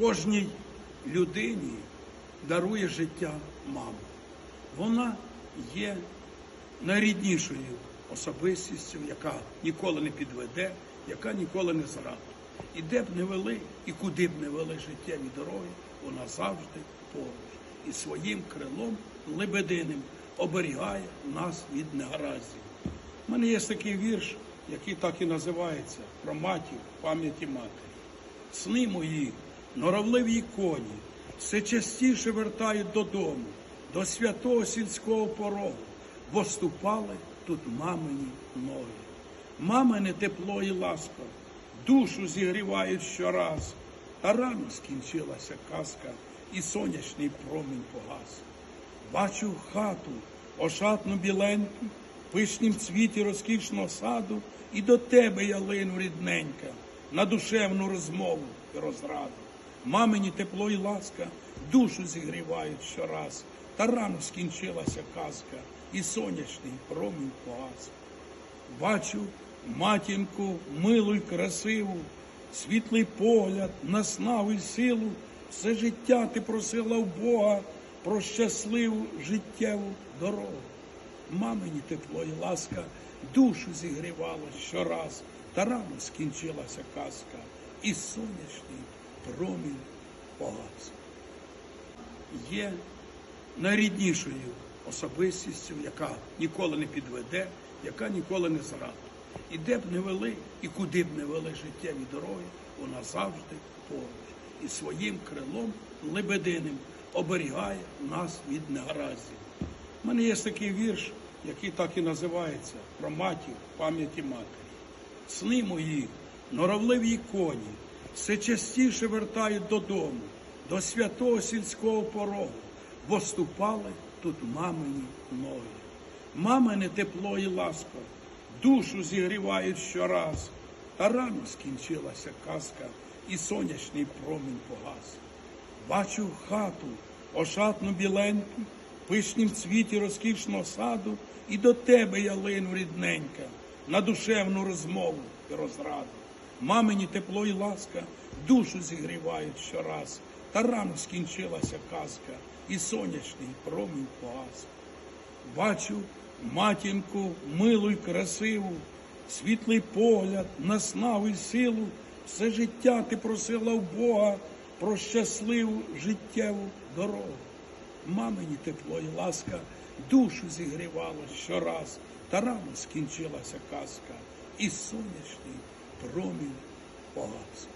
кожній людині дарує життя мама. Вона є найріднішою особистістю, яка ніколи не підведе, яка ніколи не зрадить. І де б не вели, і куди б не вели життєві дороги, вона завжди поруч. І своїм крилом лебединим оберігає нас від негараздів. У мене є такий вірш, який так і називається про матір пам'яті матері. Сни мої, норовливі коні, все частіше вертають додому, до святого сільського порогу, бо ступали тут мамині ноги. Мамине тепло і ласка, душу зігрівають щораз, та рано скінчилася казка, і сонячний промінь погас. Бачу хату, ошатну біленьку, пишнім цвіті розкішного саду, і до тебе я лину рідненька, на душевну розмову і розраду. Мамині тепло і ласка, душу зігрівають щораз, та рано скінчилася казка, і сонячний промінь погас. Бачу матінку милу й красиву, світлий погляд, наснаву й силу. Все життя ти просила в Бога про щасливу життєву дорогу. Мамині тепло і ласка душу зігрівало щораз, та рано скінчилася казка, і сонячний промінь погас. Є найріднішою особистістю, яка ніколи не підведе, яка ніколи не зрадить. І де б не вели, і куди б не вели життєві дороги, вона завжди поруч. І своїм крилом лебединим оберігає нас від негараздів. У мене є такий вірш, який так і називається про матір пам'яті матері. Сни мої, норовливі коні, все частіше вертають додому, до святого сільського порогу, бо ступали тут мамині ноги. Мамине тепло і ласка, душу зігрівають щораз, та рано скінчилася казка, і сонячний промінь погас. Бачу хату, ошатну біленьку, пишнім цвіті розкішного саду, і до тебе я лину рідненька, на душевну розмову і розраду. Мамині тепло і ласка, душу зігрівають щораз, та рано скінчилася казка, і сонячний промінь погас. Бачу матінку милу й красиву, світлий погляд, наснаву й силу. Все життя ти просила в Бога про щасливу життєву дорогу. Мамині тепло і ласка душу зігрівало щораз, та рано скінчилася казка, і сонячний промінь погас.